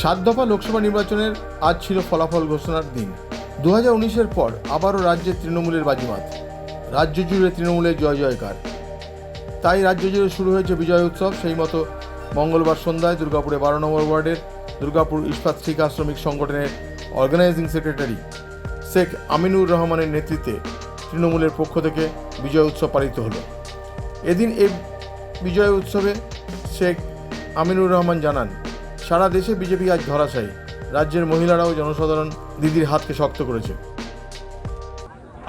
সাত দফা লোকসভা নির্বাচনের আজ ছিল ফলাফল ঘোষণার দিন। দু হাজার উনিশের পর আবারও রাজ্যে তৃণমূলের বাজিমাত। রাজ্য জুড়ে তৃণমূলের জয় জয়কার। তাই রাজ্য জুড়ে শুরু হয়েছে বিজয় উৎসব। সেই মতো মঙ্গলবার সন্ধ্যায় দুর্গাপুরে বারো নম্বর ওয়ার্ডের দুর্গাপুর ইস্পাত ঠিকা শ্রমিক সংগঠনের অর্গানাইজিং সেক্রেটারি শেখ আমিনুর রহমানের নেতৃত্বে তৃণমূলের পক্ষ থেকে বিজয় উৎসব পালিত হলো। এদিন এই বিজয় উৎসবে শেখ আমিনুর রহমান জানান সারা দেশে বিজেপি আজ ধরাশায়ী। রাজ্যের মহিলারাও জনসাধারণ দিদির হাতকে শক্ত করেছে।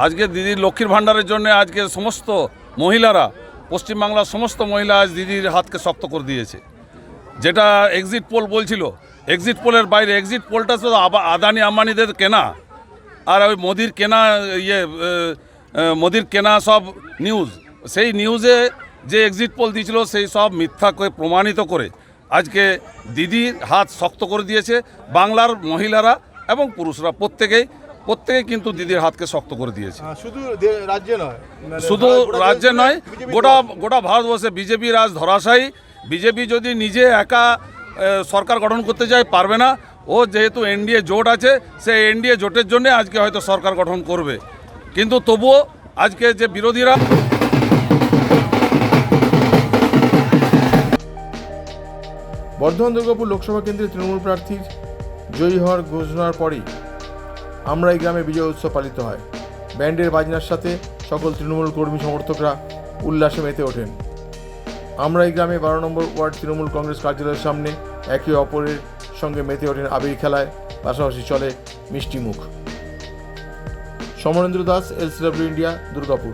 আজকে দিদির লক্ষ্মীর ভাণ্ডারের জন্য আজকে সমস্ত মহিলারা, পশ্চিমবাংলার সমস্ত মহিলা আজ দিদির হাতকে শক্ত করে দিয়েছে। যেটা এক্সিট পোল বলছিল এক্সিট পোলের বাইরে এক্সিট পোলটা তো আদানি আম্বানিদের কেনা। আর ওই মোদির কেনা ইয়ে মোদির কেনা সব নিউজ সেই নিউজে যে এক্সিট পোল দিয়েছিল, সেই সব মিথ্যা প্রমাণিত করে আজকে দিদির হাত শক্ত করে দিয়েছে বাংলার মহিলারা এবং পুরুষরা প্রত্যেকেই প্রত্যেকেই কিন্তু দিদির হাতকে শক্ত করে দিয়েছে। শুধু রাজ্যে নয় শুধু রাজ্যে নয় গোটা গোটা ভারতবর্ষে বিজেপি রাজ ধরাশায়ী বিজেপি যদি নিজে একা সরকার গঠন করতে যায় পারবে না। ও যেহেতু এনডিএ জোট আছে সেই এনডিএ জোটের জন্য আজকে হয়তো সরকার গঠন করবে। কিন্তু তবুও আজকে যে বিরোধীরা বর্ধমান দুর্গাপুর লোকসভা কেন্দ্রে তৃণমূল প্রার্থীর জয়ী হওয়ার ঘোষণার পরেই আমরা এই গ্রামে বিজয় উৎসব পালিত হয়। ব্যান্ডের বাজনার সাথে সকল তৃণমূল কর্মী সমর্থকরা উল্লাসে মেতে ওঠেন। আমরা এই গ্রামে বারো নম্বর ওয়ার্ড তৃণমূল কংগ্রেস কার্যালয়ের সামনে একে অপরের সঙ্গে মেতে ওঠেন আবির খেলায়, পাশাপাশি চলে মিষ্টি মুখ সমরেন্দ্র দাস, এলসিডব্লিউ ইন্ডিয়া, দুর্গাপুর।